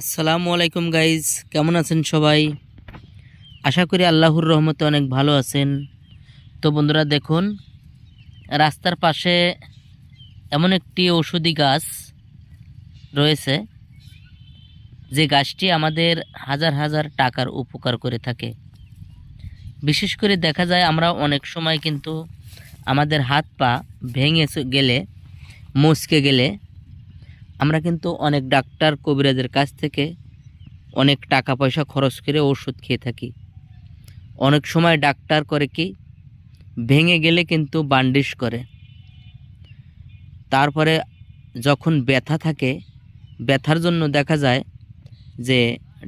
আসসালামু আলাইকুম গাইজ, কেমন আছেন সবাই? আশা করি আল্লাহর রহমতে অনেক ভালো আছেন। তো বন্ধুরা দেখুন, রাস্তার পাশে এমন একটি ঔষধি গাছ রয়েছে, যে গাছটি আমাদের হাজার হাজার টাকার উপকার করে থাকে। বিশেষ করে দেখা যায় আমরা অনেক সময় কিন্তু আমাদের হাত পা ভেঙে গেলে মুচকে গেলে আমরা কিন্তু অনেক ডাক্তার কবিরাজের কাছ থেকে অনেক টাকা পয়সা খরচ করে ওষুধ খেয়ে থাকি। অনেক সময় ডাক্তার করে কি, ভেঙে গেলে কিন্তু বান্ডিশ করে। তারপরে যখন ব্যথা থাকে, ব্যথার জন্য দেখা যায় যে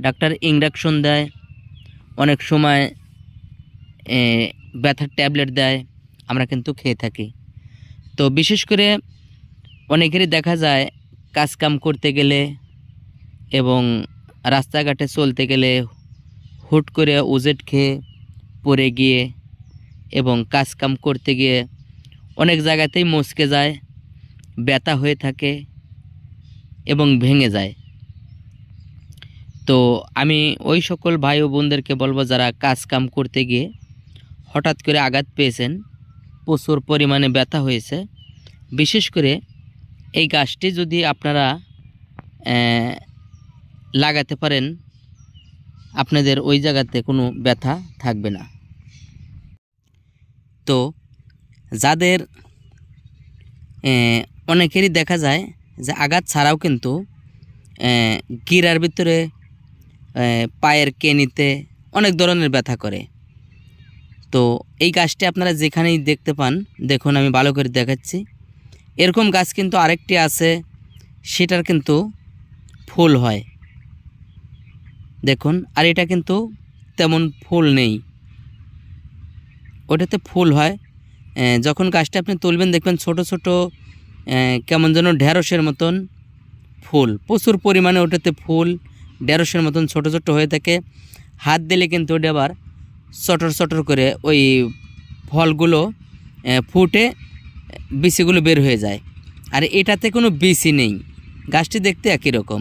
ডাক্তার ইঞ্জেকশন দেয়, অনেক সময় ব্যথার ট্যাবলেট দেয়, আমরা কিন্তু খেয়ে থাকি। তো বিশেষ করে অনেকেরই দেখা যায় কাজকাম করতে গেলে এবং রাস্তাঘাটে চলতে গেলে হুট করে উজেট খেয়ে পড়ে গিয়ে এবং কাজকাম করতে গিয়ে অনেক জায়গাতেই মচকে যায়, ব্যথা হয়ে থাকে এবং ভেঙে যায়। তো আমি ওই সকল ভাই ও বোনদেরকে বলব যারা কাজ কাম করতে গিয়ে হঠাৎ করে আঘাত পেয়েছেন, প্রচুর পরিমাণে ব্যথা হয়েছে, বিশেষ করে এই গাছটি যদি আপনারা লাগাতে পারেন, আপনাদের ওই জায়গাতে কোনো ব্যথা থাকবে না। তো যাদের অনেকেরই দেখা যায় যে আঘাত ছাড়াও কিন্তু গিরার ভিতরে পায়ের কেনিতে অনেক ধরনের ব্যথা করে। তো এই গাছটি আপনারা যেখানেই দেখতে পান, দেখুন, আমি ভালো করে দেখাচ্ছি। এরকম গাছ কিন্তু আরেকটি আছে, সেটার কিন্তু ফুল হয়। দেখুন, আর এটা কিন্তু তেমন ফুল নেই। ওটাতে ফুল হয়। যখন গাছটা আপনি তুলবেন, দেখবেন ছোট ছোট কেমন যেন ঢেঁড়সের মতন ফুল। প্রচুর পরিমাণে ওটাতে ফুল, ঢেঁড়সের মতন ছোট ছোট হয়ে থাকে। হাত দিলে কিন্তু ওটা আবার চটর চটর করে ওই ফলগুলো ফুটে বিচিগুলো বের হয়ে যায়। আর এটাতে কোনো বিচি নেই। গাছটি দেখতে একই রকম।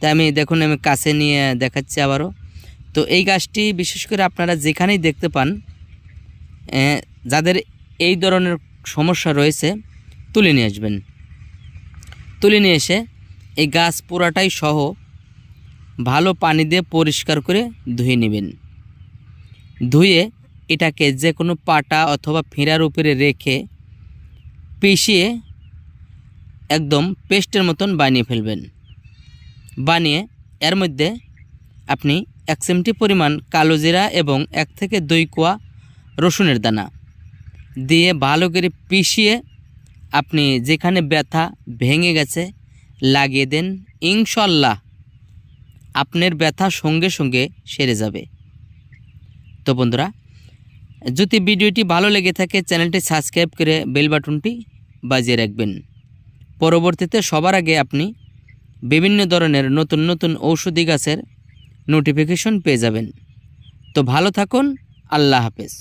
তাই আমি দেখুন, আমি কাছে নিয়ে দেখাচ্ছি আবারও। তো এই গাছটি বিশেষ করে আপনারা যেখানেই দেখতে পান যাদের এই ধরনের সমস্যা রয়েছে, তুলে নিয়ে আসবেন। তুলে নিয়ে এসে এই গাছ পুরাটাই সহ ভালো পানি দিয়ে পরিষ্কার করে ধুয়ে নেবেন। ধুয়ে এটাকে যে কোনো পাটা অথবা ফেরার উপরে রেখে পিষিয়ে একদম পেস্টের মতন বানিয়ে ফেলবেন। বানিয়ে এর মধ্যে আপনি এক চিমটি পরিমাণ কালো জিরা এবং এক থেকে দুই কোয়া রসুনের দানা দিয়ে ভালো করে পিষিয়ে আপনি যেখানে ব্যথা ভেঙে গেছে লাগিয়ে দেন। ইনশাল্লাহ আপনার ব্যথা সঙ্গে সঙ্গে সেরে যাবে। তো বন্ধুরা যদি ভিডিওটি ভালো লেগে থাকে, চ্যানেলটি সাবস্ক্রাইব করে বেল বাটনটি বাজিয়ে রাখবেন। পরবর্তীতে সবার আগে আপনি বিভিন্ন ধরনের নতুন নতুন ঔষধি গাছের নোটিফিকেশন পেয়ে যাবেন। তো ভালো থাকুন, আল্লাহ হাফেজ।